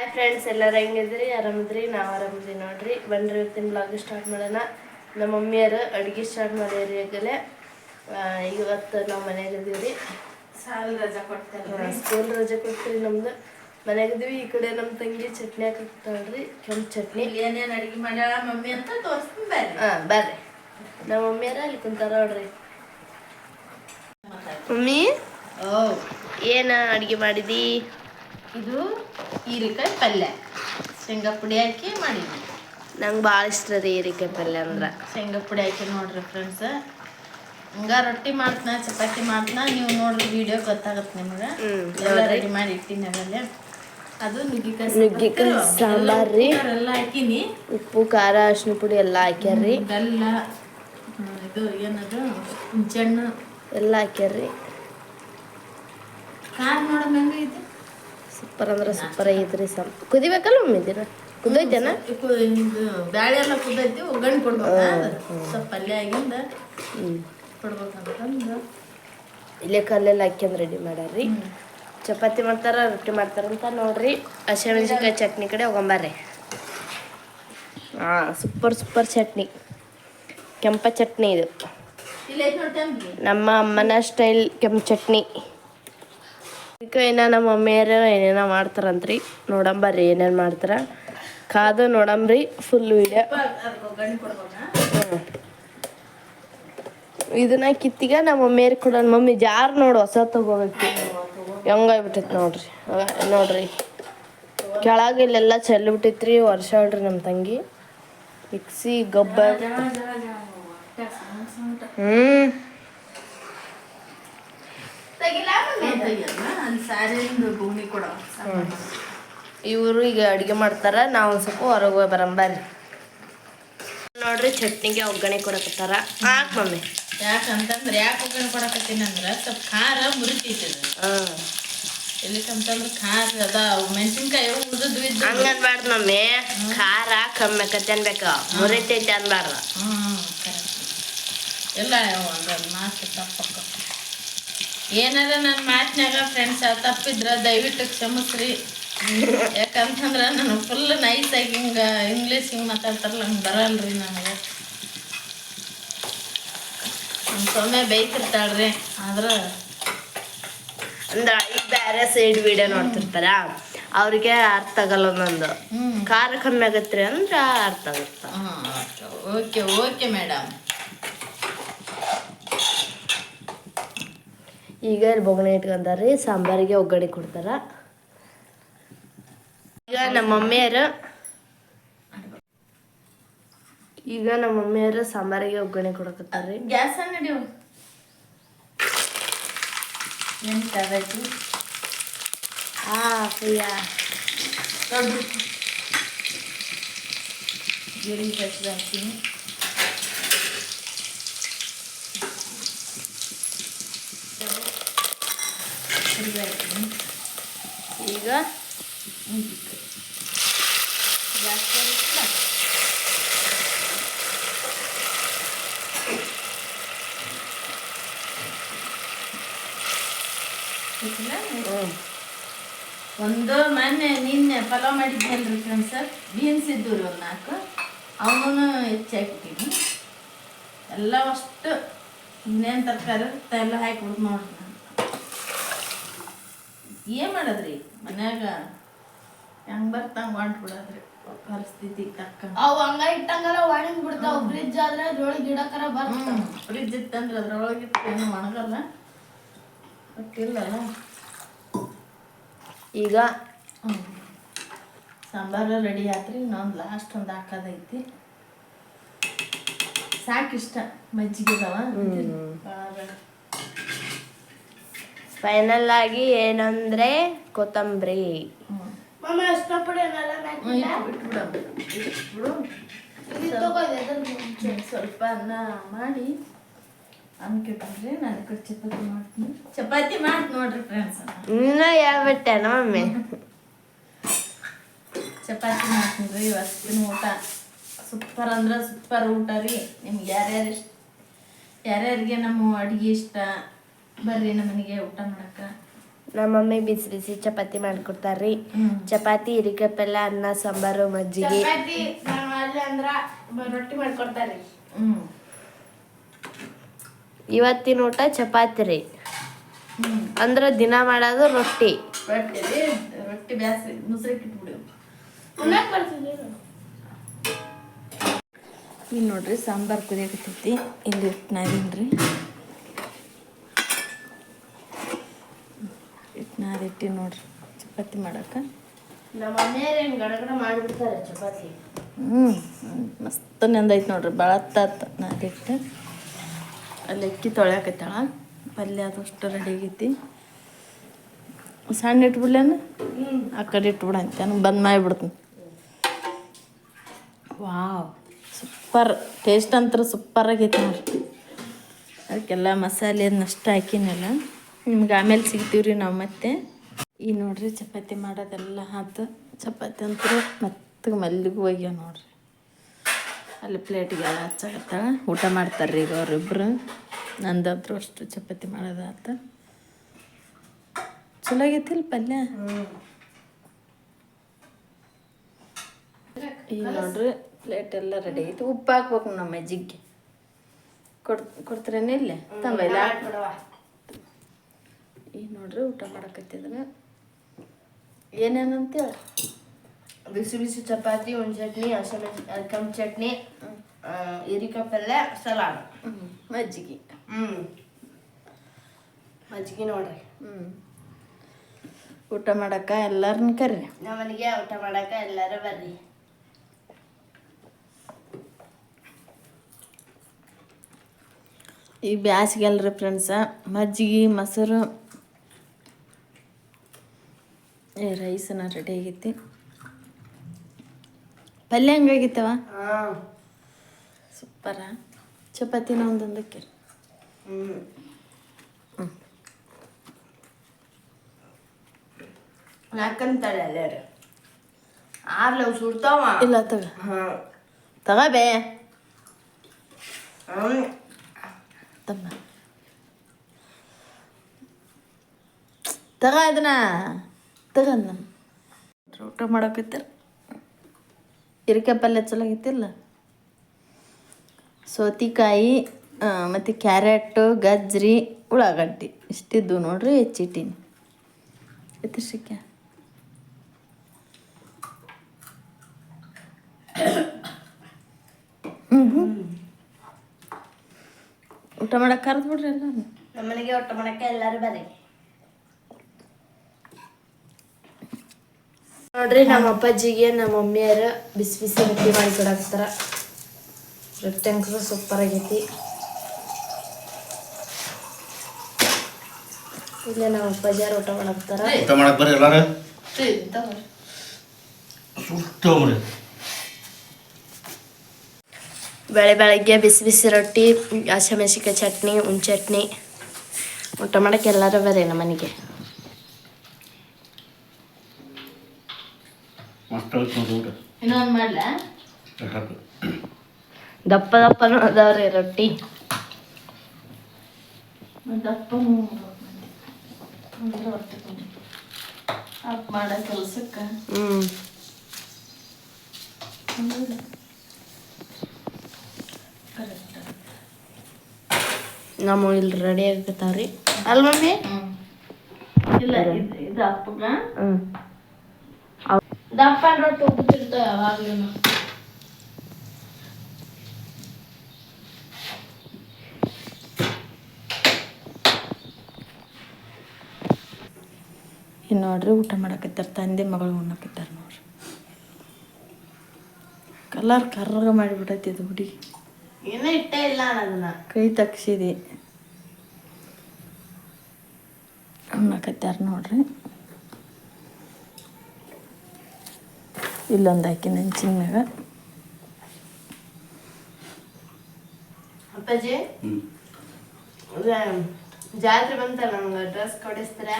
Hi friends ಎಲ್ಲರೂ ಹೆಂಗಿದ್ರಿ ಆರಾಮಿದ್ರಿ ನಾವು ಆರಾಮದ್ರಿ ನೋಡ್ರಿ. ಬನ್ರಿ ಇವತ್ತಿನ ಬ್ಲಾಗ್ ಸ್ಟಾರ್ಟ್ ಮಾಡೋಣ. ನಮ್ಮ ಮಮ್ಮಿಯರು ಅಡುಗೆ ಸ್ಟಾರ್ಟ್ ಮಾಡ್ಯಾರಿ ಈಗಲೇ. ಇವತ್ತು ನಾವು ಮನೆಯಾಗ ಇದೀವಿ ಸಾಲ ರಜಾ ಕೊಡ್ತಾರೆ ಸ್ಕೂಲ್ ರಜೆ ಕೊಡ್ತೀರಿ ನಮ್ದು. ಮನ್ಯಾಗ ಇದೀವಿ. ಈ ಕಡೆ ನಮ್ಮ ತಂಗಿ ಚಟ್ನಿ ಹಾಕ್ತಾಳ್ರಿ ಕೆಂಪು ಚಟ್ನಿ. ಇಲ್ಲಿ ಅಡುಗೆ ಅಡಿಗೆ ಮಾಡ್ಯಾಳ? ಮಮ್ಮಿ ಅಂತ ತೋರಿಸ್ತೀನಿ ಬರ್ರಿ. ಹಾಂ ಬರ್ರಿ. ನಮ್ಮ ಮಮ್ಮಿಯರ ಅಲ್ಲಿ ಕುಂತಾರ ನೋಡ್ರಿ. ಮಮ್ಮಿ ಓ ಏನು ಅಡುಗೆ ಮಾಡಿದಿ? ಇದು ಹೀರೆಕಾಯಿ ಪಲ್ಯ. ಶೇಂಗಾ ಪುಡಿ ಹಾಕಿ ಮಾಡಿದ್ವಿ. ನಂಗೆ ಭಾಳ ಇಷ್ಟ ರೀ ಹೀರೆಕಾಯಿ ಪಲ್ಯ ಅಂದ್ರೆ. ಶೇಂಗಾ ಪುಡಿ ಹಾಕಿ ನೋಡ್ರಿ ಫ್ರೆಂಡ್ಸ್ ಹಂಗ ರೊಟ್ಟಿ ಮಾಡ್ತನ ಚಪಾತಿ ಮಾಡ್ತನ ನೀವು ನೋಡ್ರಿ ವಿಡಿಯೋ ಗೊತ್ತಾಗತ್ತೆ ನಿಮ್ಗೆ. ಎಲ್ಲ ರೆಡಿ ಮಾಡಿ ಇಟ್ಟಿನಿ ಅದಲ್ಲ ಅದು ನುಗ್ಗಿಕಾಯಿ ನುಗ್ಗಿಕಾಯಿ ಸಾಂಬಾರ್ ರೀ. ಎಲ್ಲ ಹಾಕಿನಿ. ಉಪ್ಪು ಖಾರ ಅರ್ಶಿನ ಪುಡಿ ಎಲ್ಲ ಹಾಕ್ಯಾರ್ರಿ ಬೆಲ್ಲ ಇದು ಏನದು ಹುಂಚೆಹಣ್ಣು. ಎಲ್ಲ ಹಾಕ್ಯಾರ್ರಿ ಖಾರ ನೋಡೋಣ ಹಂಗೆ ಇದು. ಸೂಪರ್ ಅಂದ್ರೆ ಸೂಪರ್ ಐತ್ರಿ ಸಮ್ ಕುದಿಬೇಕಲ್ಲ ಒಮ್ಮೆ ದಿನ ಕುದೈತೇನ? ಕು- ಇದು ಬ್ಯಾಳೆ ಎಲ್ಲ ಕುದೈತಿ ಒಗ್ಗರಣೆ ಕೊಡ್ಬೇಕು? ಸ್ವಲ್ಪ ಪಲ್ಯ ಆಗಿಂದ ಕೊಡ್ಬೇಕಂತಂದು ಇಲ್ಲೇ ಕಲ್ಲೆಲ್ಲ ಹಾಕ್ಯಂದ್ ರೆಡಿ ಮಾಡ್ಯಾರ್ರಿ ಚಪಾತಿ ಮಾಡ್ತಾರ ರೊಟ್ಟಿ ಮಾಡ್ತಾರಂತ ನೋಡ್ರಿ. ಹಸಿಮೆಣಸಿನ್ಕಾಯಿ ಚಟ್ನಿ ಕಡೆ ಹೋಗೊಂಬಾರ್ರಿ. ಹಾಂ ಸೂಪರ್ ಸೂಪರ್ ಚಟ್ನಿ. ಕೆಂಪ ಚಟ್ನಿ ಇದು. ನಮ್ಮ ಅಮ್ಮನ ಸ್ಟೈಲ್ ಕೆಂಪು ಚಟ್ನಿ. ಇದಕ್ಕೆ ಏನ ನಮ್ಮ ಮಮ್ಮಿಯರು ಏನೇನೋ ಮಾಡ್ತಾರಂತ್ರಿ. ನೋಡಂಬರ್ರಿ ಏನೇನು ಮಾಡ್ತಾರ. ಕಾದು ನೋಡಂಬ್ರಿ ಫುಲ್ ವಿಡಿಯೋ ಅದಕ್ಕೆ ಇದನ್ನ ಕಿತ್ತಿಗ ನಮ್ಮ ಮಮ್ಮಿಯರ್ ಕೂಡ ಮಮ್ಮಿ ಜಾರ್ ನೋಡು ಹೊಸ ತಗೋಬೇಕು. ಹೆಂಗಾಗ್ಬಿಟ್ಟೈತಿ ನೋಡ್ರಿ. ನೋಡ್ರಿ. ಕೆಳಗ ಇಲ್ಲೆಲ್ಲ ಚೆಲ್ಬಿಟ್ಟೈತ್ರಿ ವರ್ಷ ಹೇಳ್ರಿ ನಮ್ಮ ತಂಗಿ. ಮಿಕ್ಸಿ, ಗೊಬ್ಬರ. ಹ್ಮ್. ಇವರು ಈಗ ಅಡುಗೆ ಮಾಡ್ತಾರ ನಾವು ಒಂದ್ ಸ್ವಲ್ಪ ಹೊರಗೆ ಬರಂಬರ್ರಿ ನೋಡ್ರಿ ಚಟ್ನಿಗೆ ಒಗ್ಗರಣೆ ಕೊಡಕತ್ತಾರ. ಹಾಕ್ ಮಮ್ಮಿ. ಯಾಕಂತಂದ್ರೆ ಯಾಕೆ ಒಗ್ಗರಣೆ ಕೊಡಕತ್ತೀನಿ ಅಂದ್ರೆ ಸ್ವಲ್ಪ ಖಾರ ಮುರಿತೈತಿ ಹಾಂ. ಎಲ್ಲಿಕಂತಂದ್ರೆ ಖಾರ ಅದ ಮೆಣಸಿನ್ಕಾಯಿ ಉಳಿದು ಇದ್ದು ಹಂಗ ಅನ್ಬಾರ್ದು ಮಮ್ಮಿ. ಖಾರ ಕಮ್ಮಿ ಆಕತ್ತೆ ಅನ್ಬೇಕು. ಮುರಿತೈತಿ ಅನ್ಬಾರ್ದು. ಹ್ಞೂ ಎಲ್ಲ ಮಾತು ತಪ್ಪಕ್ಕ. ಏನಾರ ನನ್ನ ಮಾತಿನಾಗ ಫ್ರೆಂಡ್ಸ್ ತಪ್ಪಿದ್ರೆ ದಯವಿಟ್ಟು ಕ್ಷಮಿಸ್ರಿ. ಯಾಕಂತಂದ್ರೆ ನಾನು ಫುಲ್ ನೈಸ್ ಆಗಿ ಹಿಂಗೆ ಇಂಗ್ಲೀಷ್ ಹಿಂಗೆ ಮಾತಾಡ್ತಾರಲ್ಲ ಹಂಗೆ ಬರಲ್ರಿ ನನಗೆ. ನಮ್ಮ ಸೊಮ್ಮೆ ಬೈತಿರ್ತಾಳ್ರಿ ಆದ್ರೆ ಅಂದ್ರೆ ಬೇರೆ ಸೈಡ್ ವಿಡಿಯೋ ನೋಡ್ತಿರ್ತಾರ? ಅವ್ರಿಗೆ ಅರ್ಥ ಆಗಲ್ಲ ಒಂದೊಂದು ಖಾರ ಕಮ್ಮಿ ಆಗತ್ತೆ ಅಂದ್ರೆ ಅರ್ಥ ಆಗುತ್ತೆ? ಓಕೆ ಓಕೆ ಮೇಡಮ್ ಈಗ ಇಲ್ಲಿ ಬೊಗಣೆ ಇಟ್ಕೊಂತಾರ್ರಿ ಸಾಂಬಾರಿಗೆ ಒಗ್ಗರಣೆ ಕೊಡ್ತಾರ. ಈಗ ನಮ್ಮ ಮಮ್ಮಿಯರು ಈಗ ನಮ್ಮ ಮಮ್ಮಿಯರು ಸಾಂಬಾರಿಗೆ ಒಗ್ಗರಣೆ ಕೊಡಕತ್ತಾರ್ರಿ. ಗ್ಯಾಸ್ ನಡಿವು ಎಂತ ಈಗ ಒಂದು ಮೊನ್ನೆ ನಿನ್ನೆ ಪಲಾವ್ ಮಾಡಿದ್ನಲ್ರಿ ಫ್ರೆಂಡ್ಸ್ ಬೀನ್ಸ್ ಇದ್ದೂರಿ ಒಂದು ನಾಲ್ಕು. ಅವನು ಹೆಚ್ಚಾಕಿದ್ದೀನಿ ಎಲ್ಲ ಅಷ್ಟು ಇನ್ನೇನು ತರಕಾರಿ ಎಲ್ಲ ನೋಡ್ರಿ. ನಾನು ಏನು ಮಾಡದ್ರಿ? ಮನ್ಯಾಗ ಹೆಂಗೆ ಬರ್ತಾಂಗೆ ಹೊಂಟ್ಬಿಡೋದ್ರಿ ಪರಿಸ್ಥಿತಿ ತಕ್ಕ ಅವ್ ಹಂಗ ಇಟ್ಟಂಗಲ್ಲ ಒಣಗಿ ಬಿಡ್ತಾವ. ಫ್ರಿಜ್ ಆದ್ರೆ ಅದ್ರೊಳಗೆ ಗಿಡಕರ ಬರ್ತ ಫ್ರಿಜ್ ಇತ್ತಂದ್ರೆ ಅದ್ರೊಳಗೆ ಏನು ಒಣಗಲ್ಲ. ಗೊತ್ತಿಲ್ಲಲ್ಲ ಈಗ ಸಾಂಬಾರ ರೆಡಿ ಆತ್ರಿ. ಇನ್ನೊಂದು ಲಾಸ್ಟ್ ಒಂದು ಹಾಕೋದೈತಿ. ಸಾಕಿಷ್ಟ ಮಜ್ಜಿಗೆ ಅದಾವ ಫೈನಲ್ ಆಗಿ ಏನಂದ್ರೆ ಕೊತ್ತಂಬರಿ. ಸ್ವಲ್ಪ ಅನ್ನ ಮಾಡಿ ಅನ್ಕಿಟ್ರಿ ನಾನು ಕಡೆ ಚಪಾತಿ ಮಾಡ್ತೀನಿ. ಚಪಾತಿ ಮಾಡಿ ನೋಡ್ರಿ ಫ್ರೆಂಡ್ಸ್ ಇನ್ನ ಹೇಳ್ಬಿಟ್ಟೆ ಮಮ್ಮಿ? ಚಪಾತಿ ಮಾಡ್ತೀನಿ ರೀ ಇವತ್ತಿನ ಊಟ. ಸೂಪರ್ ಅಂದ್ರೆ ಸೂಪರ್ ಊಟ ರೀ. ನಿಮ್ಗೆ ಯಾರ್ಯಾರು ಇಷ್ಟ ಯಾರ್ಯಾರಿಗೆ ನಮ್ಮ ಅಡುಗೆ ಇಷ್ಟ? ಬರ್ರಿ ನಮ್ಮ ಊಟ ಮಾಡಕ್ಕೆ. ನಮ್ಮ ಮಮ್ಮಿ ಬಿಸಿ ಬಿಸಿ ಚಪಾತಿ ಮಾಡ್ಕೊಡ್ತಾರ್ರಿ. ಚಪಾತಿ ಹಿರಿಕಾಯಿ ಪಲ್ಯ ಅನ್ನ ಸಾಂಬಾರು ಮಜ್ಜಿಗೆ. ಚಪಾತಿ ನಾನು ಅಲ್ಲಿ ಅಂದ್ರ ರೊಟ್ಟಿ ಮಾಡ್ಕೊಡ್ತಾರೆ ಇವತ್ತಿನ ಊಟ ಚಪಾತಿ ರೀ. ಅಂದ್ರೆ ದಿನ ಮಾಡೋದು ರೊಟ್ಟಿ. ರೊಟ್ಟಿ ರೀ ರೊಟ್ಟಿ ಬ್ಯಾಸಿ ಮುಸ್ರಿಗೆ ಇಟ್ಬಿಡು ಉಣ್ಣಕ್ ಈಗ ನೋಡ್ರಿ ಸಾಂಬಾರು ಕುದಿಯಕತ್ತೈತಿ. ಇಲ್ಲಿ ಇಟ್ಟು ನಾದೀನಿ ಇಟ್ಟು ನಾದಿಟ್ಟಿ ನೋಡ್ರಿ. ಚಪಾತಿ ಮಾಡಕ್ಕೆ? ನಮ್ಮ ಮನೆಯವ್ರು ಗಡಗಡ ಮಾಡಿಬಿಡ್ತಾರೆ ಚಪಾತಿ. ಹ್ಞೂ ಮಸ್ತ್ ನೆಂದೈತಿ ನೋಡ್ರಿ. ಭಾಳ ತಾತ ನಾದಿಟ್ಟು ಅಲ್ಲಿ ಅಕ್ಕಿ ತೊಳ್ಯಾಕತ್ತಾಳ. ಪಲ್ಯ ಅದಷ್ಟು ರೆಡಿ ಆಗೈತಿ. ಸಣ್ಣ ಇಟ್ಬಿಡ್ಲೇನು? ಆ ಕಡೆ ಇಟ್ಬಿಡಂತ. ಬಂದ್ ಮಾಡಿಬಿಡ್ತೀನಿ. ವಾವ್. ಸೂಪರ್. ಟೇಸ್ಟ್ ಅಂತರ ಸೂಪರ್ ಆಗೈತೆ ನೋಡ್ರಿ. ಅದಕ್ಕೆಲ್ಲ ಮಸಾಲೆ ಅದನ್ನಷ್ಟು ಹಾಕಿನಲ್ಲ. ನಿಮ್ಗೆ ಆಮೇಲೆ ಸಿಗ್ತೀವಿ ರೀ ನಾವು ಮತ್ತೆ. ಈ ನೋಡ್ರಿ ಚಪಾತಿ ಮಾಡೋದೆಲ್ಲ ಆತು ಚಪಾತಿ ಅಂತೂ ಮತ್ತೆ ಮಲ್ಲಿಗೆ ಹೋಗ್ಯಾವ ನೋಡ್ರಿ. ಅಲ್ಲಿ ಪ್ಲೇಟಿಗೆಲ್ಲ ಹಚ್ಚಾಗತ್ತ ಊಟ ಮಾಡ್ತಾರೆ ಈಗ ಅವರಿಬ್ರು. ನಂದಾದ್ರೂ ಅಷ್ಟು ಚಪಾತಿ ಮಾಡೋದಾತ ಚಲೋ ಆಗೈತಿಲ್ಲ ಪಲ್ಯ? ಈಗ ನೋಡ್ರಿ ಪ್ಲೇಟ್ ಎಲ್ಲ ರೆಡಿ ಆಯ್ತು ಉಪ್ಪು ಹಾಕ್ಬೇಕು ನಮ್ಮ ಅಜ್ಜಿಗೆ. ಕೊಡ್, ಕೊಡ್ತೀರೇನು ಇಲ್ಲೇ? ತಂಬೈಲ? ಈಗ ನೋಡ್ರಿ ಊಟ ಮಾಡಕತ್ತಿದ್ರೆ ಏನೇನಂತೇಳಿ ಬಿಸಿ ಬಿಸಿ ಚಪಾತಿ ಒಂದು ಚಟ್ನಿ ಹಸಿಮೆಣಸಿ ಕಮ್ ಚಟ್ನಿ ಹಿರಿಕಾಯಿ ಪಲ್ಯ ಸಲಾಡ್. ಮಜ್ಜಿಗೆ. ಹ್ಞೂ ಮಜ್ಜಿಗೆ ನೋಡ್ರಿ. ಹ್ಞೂ ಊಟ ಮಾಡಕ್ಕ ಎಲ್ಲರನ್ನ ಕರ್ರಿ? ನಮ್ಮ ಮನೆಗೆ ಊಟ ಮಾಡಕ್ಕ ಎಲ್ಲರೂ ಬರ್ರಿ. ಈ ಬ್ಯಾಸಿಗೆ ಅಲ್ರಿ ಫ್ರೆಂಡ್ಸ ಮಜ್ಜಿಗೆ ಮೊಸರು ರೈಸನ ರೆಡಿ ಆಗೈತಿ ಪಲ್ಯ ಹಂಗಾಗಿತ್ತವ ಸೂಪರ. ಚಪಾತಿನ ಒಂದೊಂದಕ್ಕೆ. ಎಲ್ಲರೂ ಸುಡ್ತಾವ. ಇಲ್ಲ ತಮ್ಮ. ತಗ ಅದನ್ನ. ತಗಂದ ಊಟ ಮಾಡಕತ್ತಾರ? ಹಿರಿಕಾಯಿ ಪಲ್ಯ ಚಲೋ ಆಗೈತಿಲ್ಲ ಸೌತಿಕಾಯಿ ಮತ್ತು ಕ್ಯಾರೆಟು, ಗಜ್ರಿ, ಉಳ್ಳಾಗಡ್ಡಿ. ಇಷ್ಟಿದ್ದು ನೋಡ್ರಿ ಹೆಚ್ಚಿಟ್ಟೀನಿ ಎತ್ತಿರ್ಸಿಕ್ಯ ಊಟ ಮಾಡಕ್ಕೆ ಕರೆದು ಬಿಡ್ರಿ ಎಲ್ಲ ನಮ್ಮ ಮನೆಗೆ ಊಟ ಮಾಡಕ್ಕೆ ಎಲ್ಲರೂ ಬರ್ರಿ. ನೋಡ್ರಿ ನಮ್ಮ ಅಪ್ಪಾಜಿಗೆ ನಮ್ಮ ಮಮ್ಮಿಯರು ಬಿಸಿ ಬಿಸಿ ರೊಟ್ಟಿ ಮಾಡಿ ಕೊಡಾಕ್ತಾರ ರೊಟ್ಟಿ ಅಂಕರು ಸೂಪರ್ ಆಗೈತಿ. ಇಲ್ಲೇ ನಮ್ಮ ಅಪ್ಪಾಜಿಯರು ಊಟ ಮಾಡಾಕ್ತಾರ ಊಟ ಮಾಡಕ್ ಬರ್ರಿ ಎಲ್ಲಾರು. ಸುಟ್ಟವ್ರಿ ಬೆಳೆ ಬೆಳಗ್ಗೆ ಬಿಸಿ ಬಿಸಿ ರೊಟ್ಟಿ ಹಸಿಮೆಣಸಿಕಾಯಿ ಚಟ್ನಿ ಉಣ್ ಚಟ್ನಿ. ಊಟ ಮಾಡಕ್ಕೆ ಎಲ್ಲರೂ ಬರ್ರಿ ನಮ್ಮ ಮನೆಗೆ. ಮಸ್ತ್ ಊಟ ಇನ್ನೊಂದು ಮಾಡ್ಲಾ? ಸಾಕು. ದಪ್ಪ ದಪ್ಪನೂ ಅದಾವ್ರಿ ರೊಟ್ಟಿ. ದಪ್ಪ ಅಪ್ ಮಾಡೋ ಕೆಲ್ಸಕ್ಕೆ. ಹ್ಞೂ ನಮ್ಮ ಇಲ್ಲಿ ರೆಡಿ ಆಗ್ತಾವ್ರಿ ಅಲ್ ಮಮ್ಮಿ? ಇಲ್ಲ ಇದು ಇದು ಅಪ್ಪಗ ಹ್ಞೂ ದಪ್ಪ ರೊಟ್ಟಿ ಉಬ್ಬುತ್ತಿರ್ತಾವ ಯಾವಾಗ್ಲೂ. ಇನ್ನು ನೋಡ್ರಿ ಊಟ ಮಾಡಕತ್ತಾರ ತಂದೆ ಮಗಳು ಉಣ್ಣಕತ್ತಾರ ನೋಡ್ರಿ. ಕಲರ್ ಕರ್ರಗ ಮಾಡಿಬಿಟ್ಟೈತಿ ಇದು ಹುಡುಗಿ. ಏನೂ ಇಟ್ಟೇ ಇಲ್ಲ ಅದನ್ನ. ಕೈ ತಗ್ಸಿದೆ. ಉಣ್ಣಕತ್ತಾರ ನೋಡ್ರಿ. ಇಲ್ಲೊಂದು ಹಾಕಿ ನೆಂಚಿನ ಮ್ಯಾಗ ಅಪ್ಪಾಜಿ? ಹ್ಮ್. ಅದೇ ಜಾತ್ರೆ ಬಂತಲ್ಲ ನಮ್ಗೆ ಡ್ರೆಸ್ ಕೊಡಿಸ್ತೀರಾ?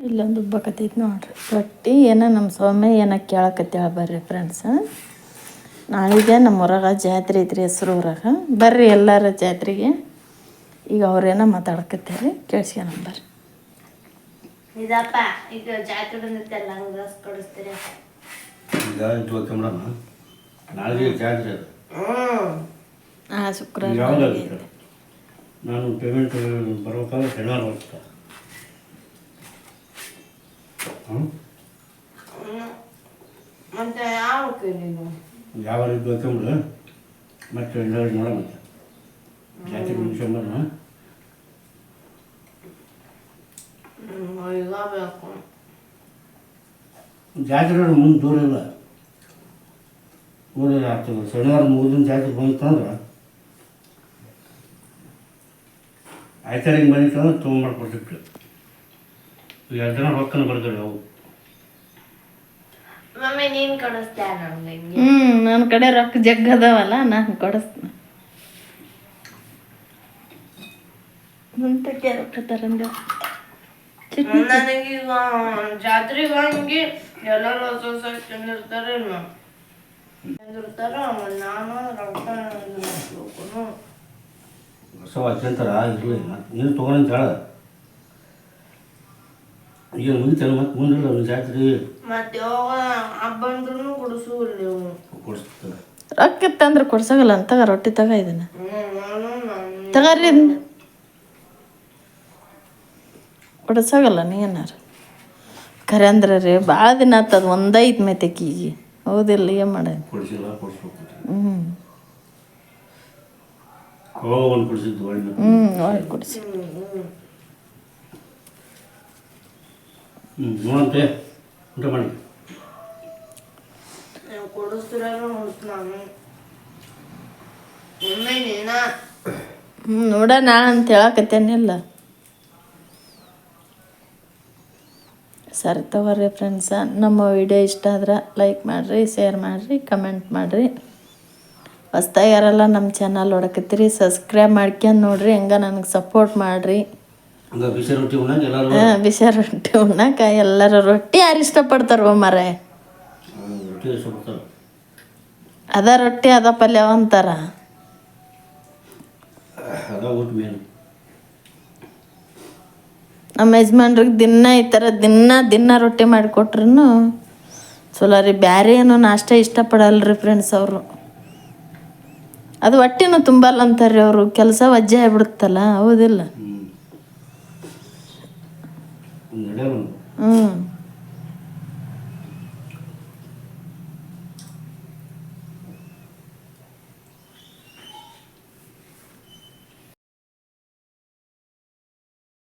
ಇಲ್ಲೊಂದು ಉಬ್ಬಕತ್ತೈತಿ ನೋಡ್ರಿ. ರೊಟ್ಟಿ ಏನೋ ನಮ್ಮ ಸೌಮ್ಯ ಏನೋ ಕೇಳಕತ್ತೇಳ ಬರ್ರಿ ಫ್ರೆಂಡ್ಸ್ ನಾಳೆಗೆ ನಮ್ಮ ಊರಾಗ ಜಾತ್ರೆ ಐತ್ರಿ ಹೆಸ್ರು ಊರಾಗ. ಬರ್ರಿ ಎಲ್ಲರ ಜಾತ್ರೆಗೆ. ಈಗ ಅವ್ರೇನೋ ಮಾತಾಡ್ಕತ್ತಾರೆ ಕೇಳಿಸ್ಕೊಳ ಬರ್ರಿ ಇದಪ್ಪ ಈಗ ಜಾತ್ರೆ ಬಂದಿತ್ತಲ್ಲ ಹಂಗೆ ರಸ್ ಕೊಡಿಸ್ತೀರಿ. ಈಗ ಇದು ಕಮಲಮ್ಮ ನಾಳೆಗೆ ಜಾತ್ರೆ ಅದು. ಹಾಂ ಶುಕ್ರವಾರ ಯಾವಾಗ ಆಗುತ್ತೆ? ನಾನು ಪೇಮೆಂಟ್ ಬರ್ಬೇಕಾದ್ರೆ ಶನಿವಾರ ಹೋಗ್ತಾ ಹ್ಞೂ ಮತ್ತೆ ಯಾವ ನೀನು? ಯಾವ ರೀತಿ ಬೇಕಂದ್ರೆ ಮತ್ತೆ ಎಲ್ಲರೂ ನೋಡ ಮತ್ತೆ. ಜಾತ್ರೆ ಮುಗಿಸ್ಕೊಂಬರೋಣ ಹ್ಮ್, ಈಗ ಬೇಕು ಜಾತ್ರೆ ಮುಂದೆ ದೂರ ಇಲ್ಲ. ದೂರ ಆಗ್ತದೆ ಶನಿವಾರ ಮುಗಿದಿನ ಜಾತ್ರೆ ಬಂತಂದ್ರೆ ಆಯ್ತಾರಿಗೆ ಬಂದಿತ್ತಂದ್ರೆ ತೊಗೊಂಬರ್ಕೊಟ್ಟಿತ್ತು ಎರಡು ಜನ ರೊಕ್ಕನ ಬರ್ತಾರೆ ಅವು? ಹ್ಞೂ ನನ್ನ ಕಡೆ ರೊಕ್ಕ ಜಗ್ ಅದಾವಲ್ಲ ನಾನು ಕೊಡಿಸ್ತೀನಿ. ಮುಂತಕ್ಕೆ ರೊಕ್ಕ ತರಂದ? ನನಗೀಗ ಜಾತ್ರೆಗೆ ಹಂಗೆ ಹೊಸ ಹೊಸ ತಿಂದಿರ್ತಾರೆ ತಿಂದಿರ್ತಾರ ಆಮೇಲೆ ನಾನು ರೊಕ್ಕ ಇದು ಹೊಸ ಅತ್ಯಂತರ ಇರಲಿ. ಮತ್ತು ನೀನು ತೊಗೊಂಡು ಹೇಳ ಈಗ ಮುಂದೆ ಮತ್ತೆ ಮುಂದಿಲ್ಲ ಒಂದು ಜಾತ್ರೆ. ಮತ್ತೆ ಹಬ್ಬ ಅಂದ್ರೂ ಕೊಡಿಸು ನೀವು. ಕೊಡಿಸ್ತಾರೆ. ರೊಕ್ಕ ಇತ್ತಂದ್ರೆ ಕೊಡ್ಸೋಗಲ್ಲ ಅಂತ ರೊಟ್ಟಿ ತಗ ಇದನ್ನ. ತಗರಿ ಕೊಡ್ಸೋಗಲ್ಲ ನೀ ಏನಾರ? ಖರೆ ಅಂದ್ರೆ ರೀ ಭಾಳ ದಿನ ಆತದ ಒಂದೈದು ಮೇತಕೀಗಿ ಹೌದಿಲ್ಲ ಏನು ಮಾಡ? ನೋಡ ನಾ ಹ್ಞೂ ಹ್ಞೂ ಒಳ್ಳೆ ಕೊಡಿಸಿ. ಊಟ ಮಾಡಿ. ಹ್ಞೂ ನೋಡೋಣ ಅಂತ ಹೇಳಕತ್ತೇನಿಲ್ಲ. ಸರಿ ತಗೋರಿ ಫ್ರೆಂಡ್ಸ ನಮ್ಮ ವಿಡಿಯೋ ಇಷ್ಟ ಆದ್ರೆ ಲೈಕ್ ಮಾಡಿರಿ ಶೇರ್ ಮಾಡಿರಿ ಕಮೆಂಟ್ ಮಾಡಿರಿ. ಹೊಸ್ದಾಗಿ ಯಾರಲ್ಲ ನಮ್ಮ ಚಾನಲ್ ನೋಡಕತ್ತೀರಿ ಸಬ್ಸ್ಕ್ರೈಬ್ ಮಾಡ್ಕೊಂಡು ನೋಡ್ರಿ ಹೆಂಗೆ ನನಗೆ ಸಪೋರ್ಟ್ ಮಾಡಿರಿ. ಹಾಂ ಬಿಸಿ ರೊಟ್ಟಿ ಉಣ್ಣಾಕ ಎಲ್ಲರೂ ರೊಟ್ಟಿ ಯಾರು ಇಷ್ಟಪಡ್ತಾರೋ ಮರೆ ಅದ ರೊಟ್ಟಿ ಅದ ಪಲ್ಯ ಅಂತಾರ ನಮ್ಮ ಯಜಮಾನ್ರಿಗೆ ದಿನ ಈ ಥರ ದಿನ ದಿನ ರೊಟ್ಟಿ ಮಾಡಿಕೊಟ್ರು ಚಲೋ ರೀ ಬ್ಯಾರೆ ಏನು ನಾಷ್ಟ ರೀ ಫ್ರೆಂಡ್ಸ್ ಅವರು. ಅದು ಹೊಟ್ಟೆನೂ ತುಂಬಲ್ಲ ಅಂತಾರೆ ಅವರು ಕೆಲಸ ವಜ್ಜೆ ಆಗ್ಬಿಡುತ್ತಲ್ಲ ಹೌದಿಲ್ಲ? ಹ್ಞೂ